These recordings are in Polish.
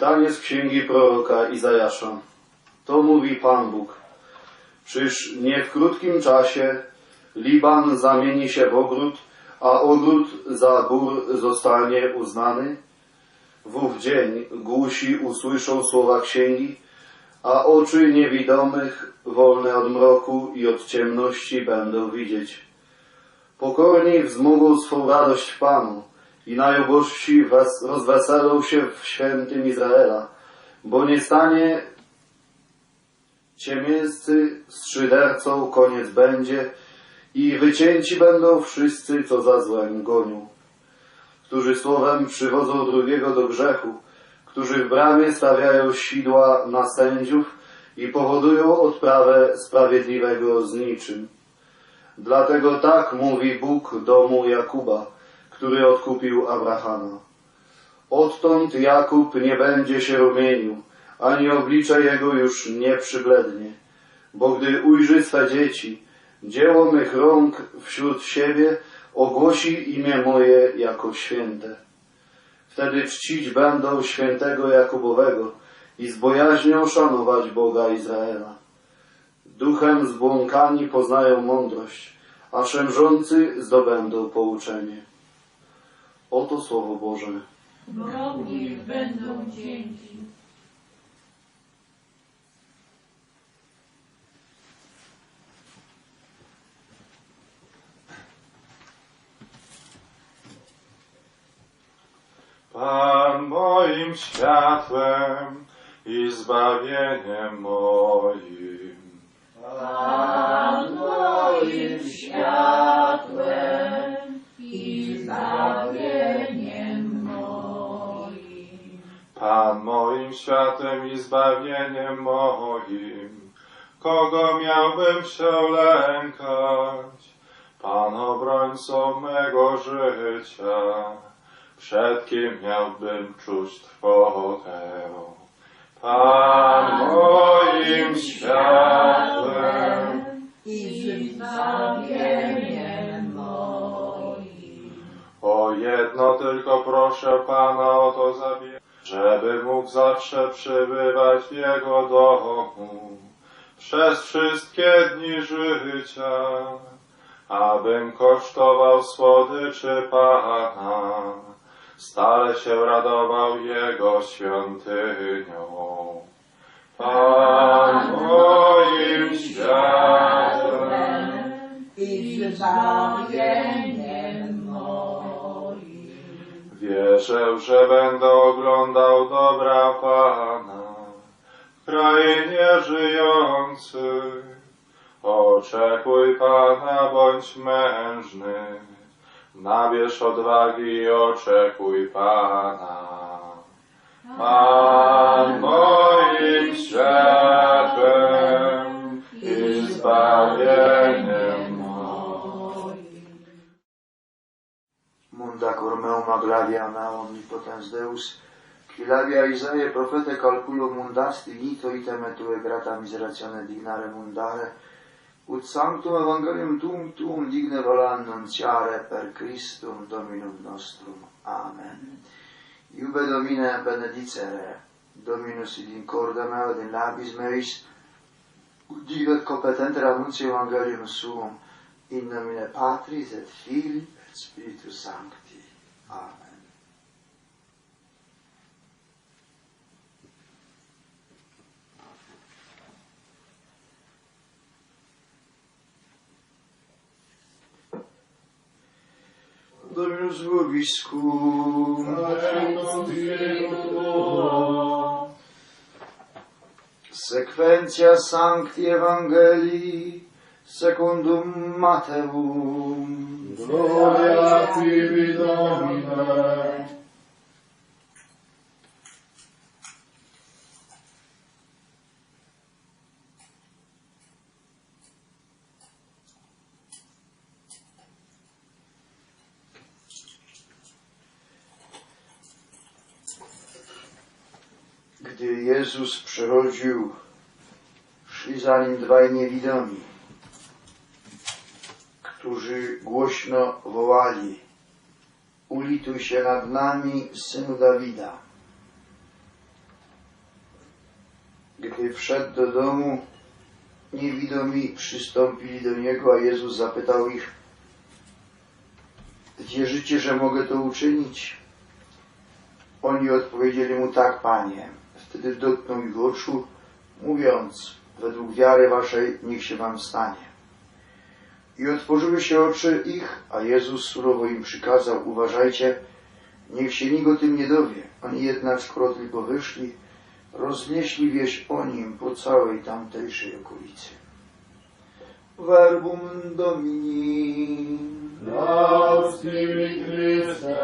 Czytanie z księgi proroka Izajasza. To mówi Pan Bóg. Czyż nie w krótkim czasie Liban zamieni się w ogród, a ogród za bór zostanie uznany? W ów dzień głusi usłyszą słowa księgi, a oczy niewidomych wolne od mroku i od ciemności będą widzieć. Pokorni wzmogą swą radość Panu i najubożsi wes- rozweselą się w świętym Izraela, bo nie stanie ciemięscy z szydercą koniec będzie i wycięci będą wszyscy, co za złem gonią, którzy słowem przywodzą drugiego do grzechu, którzy w bramie stawiają sidła na sędziów i powodują odprawę sprawiedliwego z niczym. Dlatego tak mówi Bóg domu Jakuba, który odkupił Abrahama. Odtąd Jakub nie będzie się rumienił, ani oblicze jego już nie przyblednie, bo gdy ujrzy swe dzieci, dzieło mych rąk wśród siebie, ogłosi imię moje jako święte. Wtedy czcić będą świętego Jakubowego i z bojaźnią szanować Boga Izraela. Duchem zbłąkani poznają mądrość, a szemrzący zdobędą pouczenie. Oto Słowo Boże. Wrogi będą cięci. Pan moim światłem i zbawieniem moim. Moim światłem i zbawieniem moim. Kogo miałbym się lękać? Pan obrońcą mego życia. Przed kim miałbym czuć trwogę? Pan zawsze przybywać Jego domu przez wszystkie dni życia, abym kosztował słodyczy Pana, stale się radował Jego świątynią. Pan moim światłem i zbawieniem Wierzę, że będę oglądał dobra Pana w krainie żyjących. Oczekuj Pana, bądź mężny, nabierz odwagi i oczekuj Pana. Pan moim światłem i zbawieniem Munda cormeum aglaviana omnipotens Deus, Quilavia Isaie profete calculo mundasti lito item et tue grata miseratione dignare mundare, ut sanctum evangelium tuum tuum digne vola annunciare per Christum Dominum nostrum. Amen. Iube Domine benedicere, Dominus id in corda meo in labis meis, udivet competenter annuncio evangelium suum, in nomine Patris et Filii et Spiritus Sancti. Amen. Dominus vobiscum. Sequentia Sancti Evangelii secundum Mateum. Gloria tibi Domine. Gdy Jezus przechodził, szli za nim dwaj niewidomi, którzy głośno wołali Ulituj się nad nami, Synu Dawida. Gdy wszedł do domu, niewidomi przystąpili do niego, a Jezus zapytał ich, wierzycie, że mogę to uczynić? Oni odpowiedzieli mu tak, panie. Wtedy dotknął ich oczu, mówiąc, według wiary waszej niech się wam stanie. I otworzyły się oczy ich, a Jezus surowo im przykazał, uważajcie, niech się nikt o tym nie dowie. Oni jednak, skoro tylko wyszli, roznieśli wieść o nim po całej tamtejszej okolicy. Verbum Domini. Laus Christe.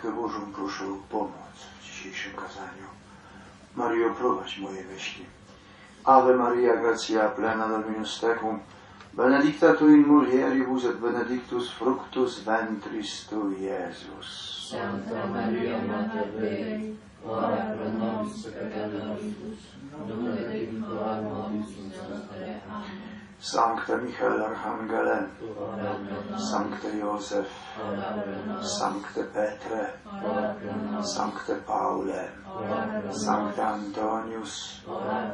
Matkę Bożą proszę o pomoc w dzisiejszym kazaniu. Mario, prowadź moje myśli. Ave Maria, gratia plena Dominus tecum, benedicta tu in mulieribus et benedictus fructus ventris tu, Iesus. Santa Maria Mater Dei, ora pro nobis peccatoribus, nunc et in hora mortis nostre. Amen. Sancte Michael Archangele, Sancte Josef, Sancte Petre, Sancte Paule, Sancte Antonius,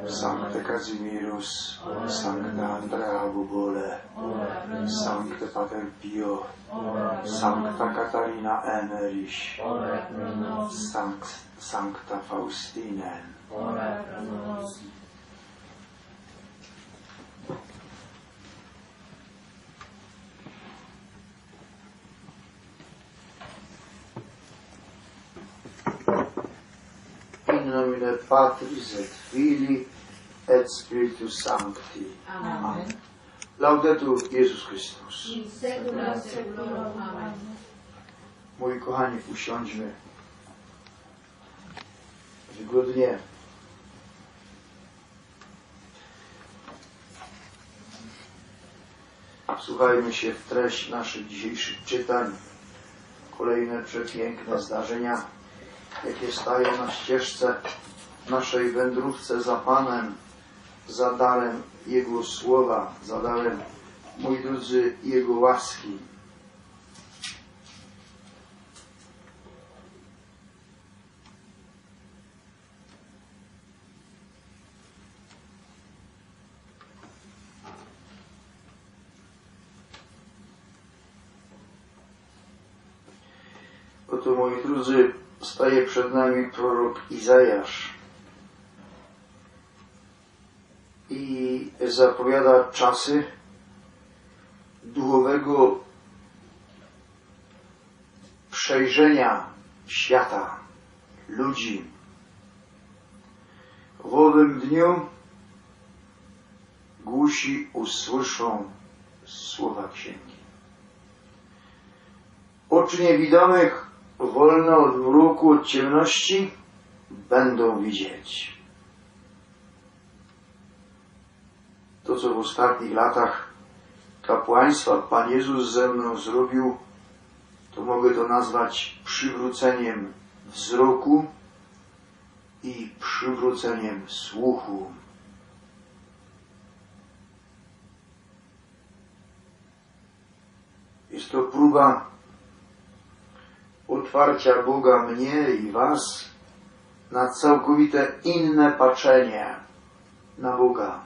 Sancte Casimirus, Sancte Andrea Bubole, Sancte Pater Pio, Sancta Catarina Emerich, Sancta Faustine, Patris et Filii et Spiritus Sancti. Amen. Laudetur Jezus Chrystus. Amen. Moi kochani, usiądźmy wygodnie. Wsłuchajmy się w treść naszych dzisiejszych czytań. Kolejne przepiękne zdarzenia, jakie stają na ścieżce naszej wędrówce za Panem, za darem Jego słowa, za darem, moi drodzy, Jego łaski. Oto, moi drodzy, staje przed nami prorok Izajasz i zapowiada czasy duchowego przejrzenia świata, ludzi. W owym dniu głusi usłyszą słowa księgi. Oczy niewidomych wolne od mruku, od ciemności będą widzieć. To, co w ostatnich latach kapłaństwa Pan Jezus ze mną zrobił, to mogę to nazwać przywróceniem wzroku i przywróceniem słuchu. Jest to próba otwarcia Boga mnie i Was na całkowite inne patrzenie na Boga.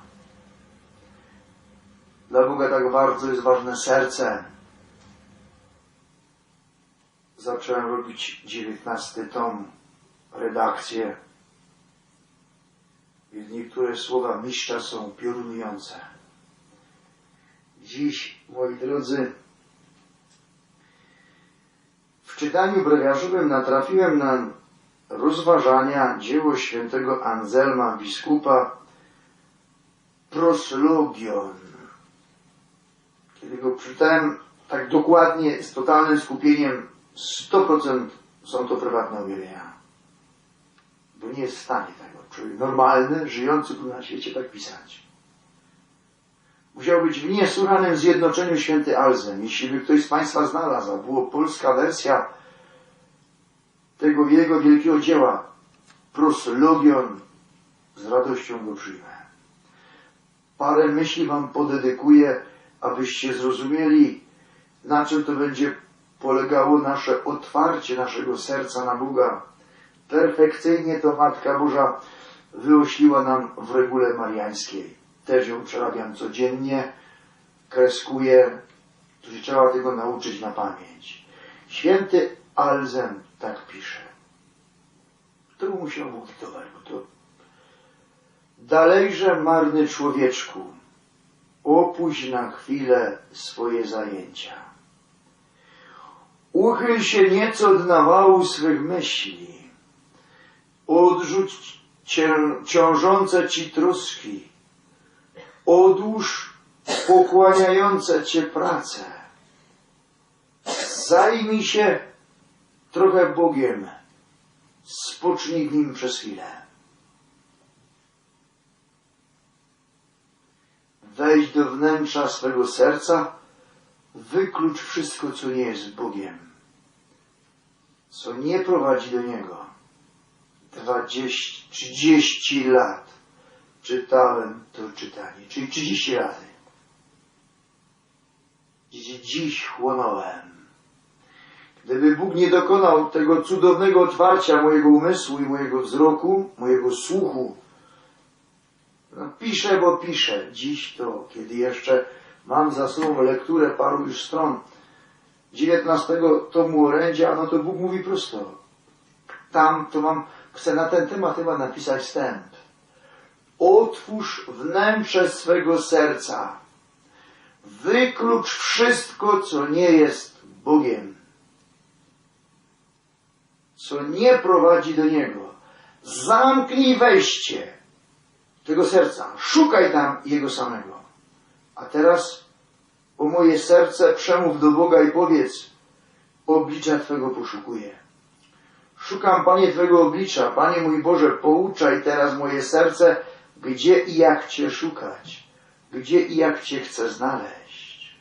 Dla Boga tak bardzo jest ważne serce. Zacząłem robić dziewiętnasty tom, redakcję. I niektóre słowa mistrza są piorunujące. Dziś, moi drodzy, w czytaniu brewiarzowym natrafiłem na rozważania dzieło świętego Anselma biskupa Proslogion. Kiedy go przeczytałem tak dokładnie, z totalnym skupieniem, 100% są to prywatne objawienia. Bo nie jest w stanie tego. Człowiek normalny, żyjący tu na świecie tak pisać. Musiał być w niesłychanym zjednoczeniu święty Alzem. Jeśli by ktoś z Państwa znalazł, a było polska wersja tego jego wielkiego dzieła, proslogion, z radością go przyjmę. Parę myśli Wam podedykuję, abyście zrozumieli, na czym to będzie polegało nasze otwarcie naszego serca na Boga. Perfekcyjnie to Matka Boża wyośliła nam w regule mariańskiej. Też ją przerabiam codziennie, kreskuję, tu się trzeba tego nauczyć na pamięć. Święty Alzem tak pisze. To mu musiał Bóg to Dalejże marny człowieczku, opuść na chwilę swoje zajęcia. Uchyl się nieco od nawału swych myśli. Odrzuć cię, ciążące ci troski. Odłóż pochłaniające cię prace. Zajmij się trochę Bogiem. Spocznij w nim przez chwilę. Wejdź do wnętrza swego serca, wyklucz wszystko, co nie jest Bogiem, co nie prowadzi do Niego. Dwadzieścia, trzydzieści lat czytałem to czytanie, czyli trzydzieści razy. Dziś- chłonąłem. Gdyby Bóg nie dokonał tego cudownego otwarcia mojego umysłu i mojego wzroku, mojego słuchu, piszę, bo piszę. Dziś to, kiedy jeszcze mam za sobą lekturę paru już stron 19 tomu orędzia, no to Bóg mówi prosto. Tam to mam, chcę na ten temat chyba napisać wstęp. Otwórz wnętrze swego serca. Wyklucz wszystko, co nie jest Bogiem. Co nie prowadzi do Niego. Zamknij wejście tego serca. Szukaj tam Jego samego. A teraz, o moje serce, przemów do Boga i powiedz, oblicza Twego poszukuję. Szukam, Panie, Twego oblicza. Panie mój Boże, pouczaj teraz moje serce, gdzie i jak Cię szukać. Gdzie i jak Cię chcę znaleźć.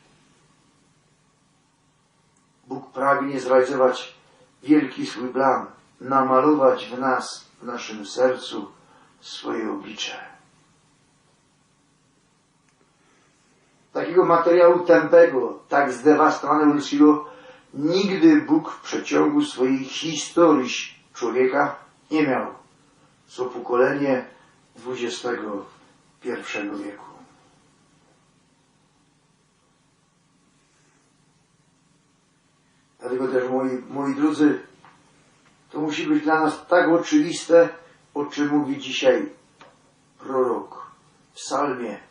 Bóg pragnie zrealizować wielki swój plan, namalować w nas, w naszym sercu swoje oblicze. Takiego materiału tępego, tak zdewastowanego ludzkiego, nigdy Bóg w przeciągu swojej historii człowieka nie miał, co pokolenie XXI wieku. Dlatego też, moi, moi drodzy, to musi być dla nas tak oczywiste, o czym mówi dzisiaj prorok w psalmie.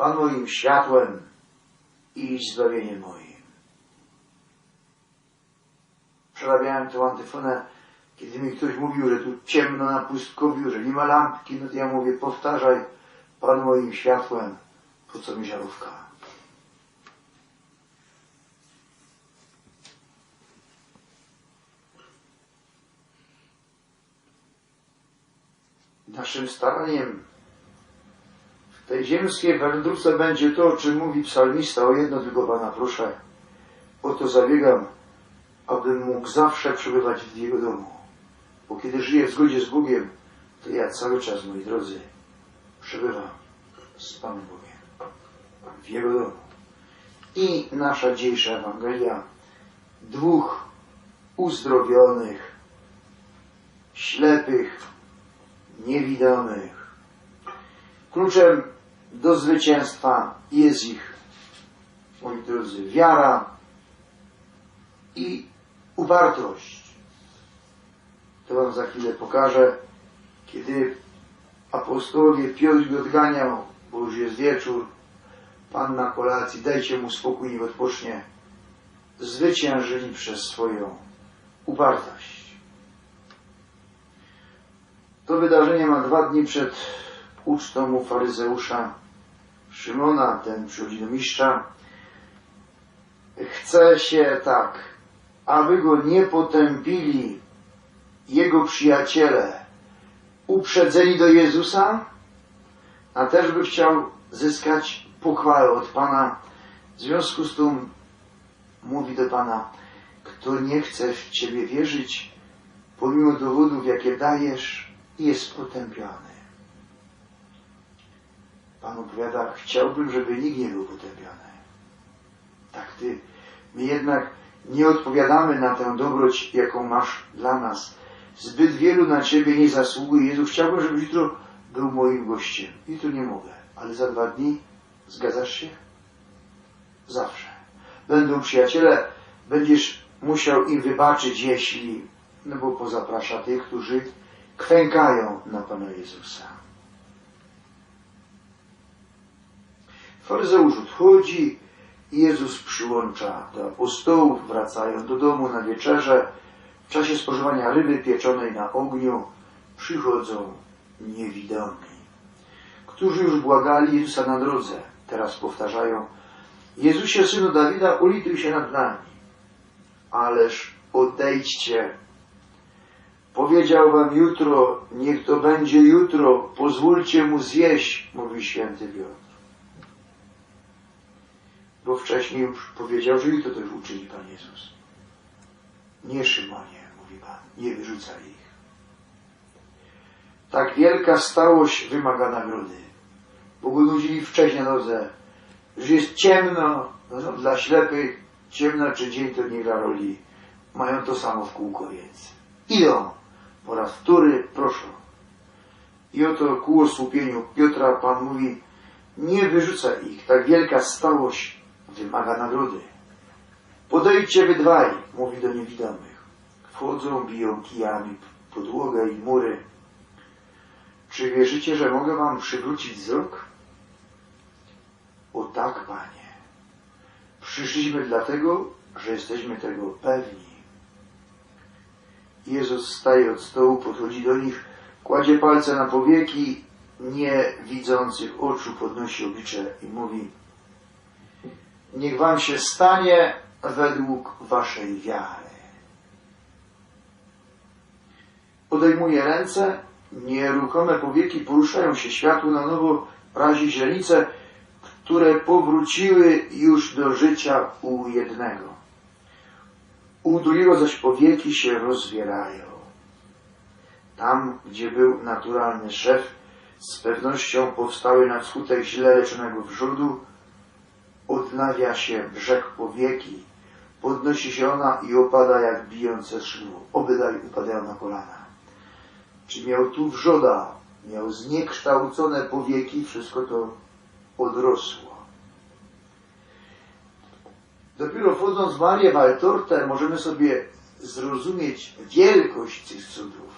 Pan moim światłem i zbawieniem moim. Przerabiałem tę antyfonę, kiedy mi ktoś mówił, że tu ciemno na pustkowiu, że nie ma lampki, no to ja mówię, powtarzaj, Pan moim światłem, po co mi żarówka. Naszym staraniem tej ziemskiej wędrówce będzie to, o czym mówi psalmista. O jedno tylko Pana proszę. O to zabiegam, abym mógł zawsze przebywać w Jego domu. Bo kiedy żyję w zgodzie z Bogiem, to ja cały czas, moi drodzy, przebywam z Panem Bogiem w Jego domu. I nasza dzisiejsza Ewangelia dwóch uzdrowionych, ślepych, niewidomych. Kluczem do zwycięstwa jest ich, moi drodzy, wiara i upartość. To Wam za chwilę pokażę, kiedy apostołowie Piotr go odganiał, bo już jest wieczór, Pan na kolacji, dajcie mu spokój, niech odpocznie. Zwyciężyli przez swoją upartość. To wydarzenie ma dwa dni przed ucztą u faryzeusza Szymona. Ten przychodzi do mistrza chce się tak, aby go nie potępili jego przyjaciele, uprzedzeni do Jezusa, a też by chciał zyskać pochwałę od Pana. W związku z tym mówi do Pana, kto nie chce w Ciebie wierzyć, pomimo dowodów, jakie dajesz, jest potępiony. Pan opowiada, chciałbym, żeby nikt nie był potępiony. Tak Ty. My jednak nie odpowiadamy na tę dobroć, jaką masz dla nas. Zbyt wielu na Ciebie nie zasługuje. Jezu, chciałbym, żebyś jutro był moim gościem. Jutro nie mogę, ale za dwa dni zgadzasz się? Zawsze. Będą przyjaciele, będziesz musiał im wybaczyć, jeśli, no bo pozaprasza tych, którzy kwękają na Pana Jezusa. Faryzeusz odchodzi i Jezus przyłącza do apostołów, wracają do domu na wieczerze. W czasie spożywania ryby pieczonej na ogniu przychodzą niewidomi, którzy już błagali Jezusa na drodze. Teraz powtarzają, Jezusie, Synu Dawida, ulituj się nad nami. Ależ odejdźcie. Powiedział wam jutro, niech to będzie jutro, pozwólcie mu zjeść, mówi święty Piotr. Bo wcześniej już powiedział, że jutro to już uczyni Pan Jezus. Nie Szymonie, mówi Pan, nie wyrzucaj ich. Tak wielka stałość wymaga nagrody. Bo go wcześniej na drodze, że jest ciemno, no, dla ślepych ciemno czy dzień to nie gra roli. Mają to samo w kółko, więc idą po raz wtóry, proszę. I oto ku osłupieniu Piotra Pan mówi, nie wyrzucaj ich, tak wielka stałość wymaga nagrody. Podejdźcie wy dwaj, mówi do niewidomych. Wchodzą, biją kijami podłogę i mury. Czy wierzycie, że mogę wam przywrócić wzrok? O tak, Panie. Przyszliśmy dlatego, że jesteśmy tego pewni. Jezus staje od stołu, podchodzi do nich, kładzie palce na powieki nie widzących oczu, podnosi oblicze i mówi Niech wam się stanie według waszej wiary. Podejmuje ręce, nieruchome powieki poruszają się, światło na nowo razi źrenice, które powróciły już do życia u jednego. U drugiego zaś powieki się rozwierają. Tam, gdzie był naturalny szef, z pewnością powstały na skutek źle leczonego wrzodu, odnawia się brzeg powieki, podnosi się ona i opada jak bijące szydło. Obydwaj upadają na kolana. Czy miał tu wrzoda, miał zniekształcone powieki, wszystko to odrosło. Dopiero wchodząc w Marię Waltortę możemy sobie zrozumieć wielkość tych cudów.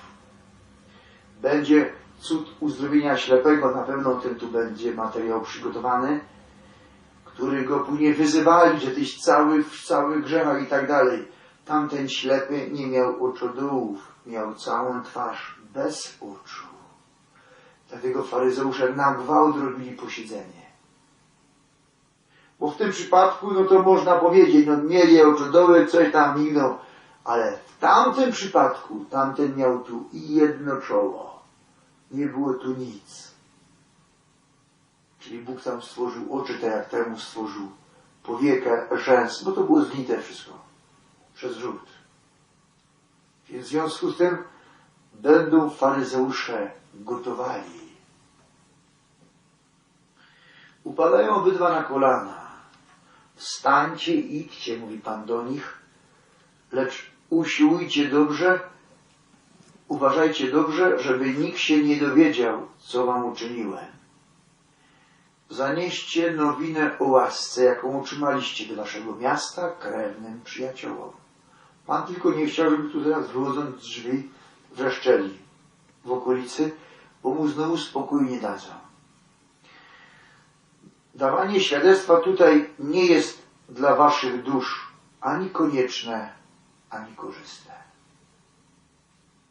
Będzie cud uzdrowienia ślepego, na pewno ten tu będzie materiał przygotowany, który go później wyzywali, że tyś cały w całych grzechach i tak dalej. Tamten ślepy nie miał oczodołów, miał całą twarz bez oczu. Dlatego faryzeusze na gwałt robili posiedzenie. Bo w tym przypadku, no to można powiedzieć, no mieli oczodoły, coś tam mignął, ale w tamtym przypadku, tamten miał tu i jedno czoło. Nie było tu nic. Czyli Bóg tam stworzył oczy, tak jak temu stworzył powiekę, rzęs, bo to było zgnite wszystko przez rzut. Więc w związku z tym będą faryzeusze gotowali. Upadają obydwa na kolana. Wstańcie, idźcie, mówi Pan do nich, lecz usiłujcie dobrze, uważajcie dobrze, żeby nikt się nie dowiedział, co wam uczyniłem. Zanieście nowinę o łasce, jaką otrzymaliście do waszego miasta, krewnym przyjaciołom. Pan tylko nie chciał, żeby tu zaraz wychodząc z drzwi wrzeszczeli w okolicy, bo mu znowu spokoju nie dadzą. Dawanie świadectwa tutaj nie jest dla waszych dusz ani konieczne, ani korzystne.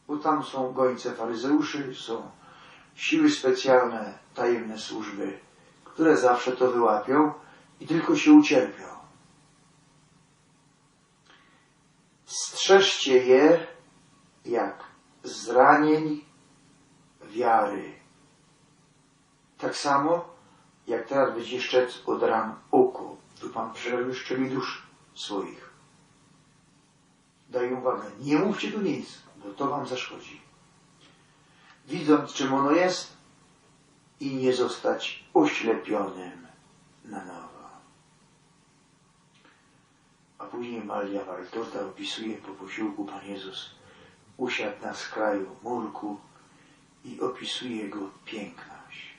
Bo tam są gońce faryzeuszy, są siły specjalne, tajemne służby, które zawsze to wyłapią i tylko się ucierpią. strzeżcie je jak zranień wiary. Tak samo, jak teraz będzie szczec od ran oko, to Pan przeszczeli dusz swoich. Daj uwagę, nie mówcie tu nic, bo to Wam zaszkodzi. Widząc, czym ono jest i nie zostać oślepionym na nowo. A później Maria Waltorta opisuje po posiłku Pan Jezus usiadł na skraju murku i opisuje jego piękność.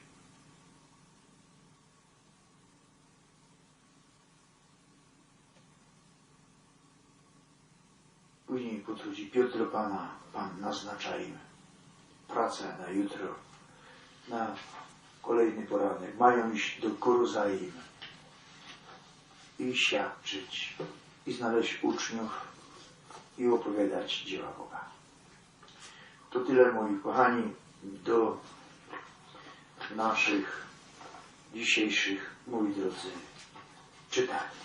Później potrudzi Piotr Pana, Pan naznacza im pracę na jutro, na kolejny poranek. Mają iść do Koruzaim i świadczyć, i znaleźć uczniów, i opowiadać dzieła Boga. To tyle, moi kochani, do naszych dzisiejszych, moi drodzy, czytań.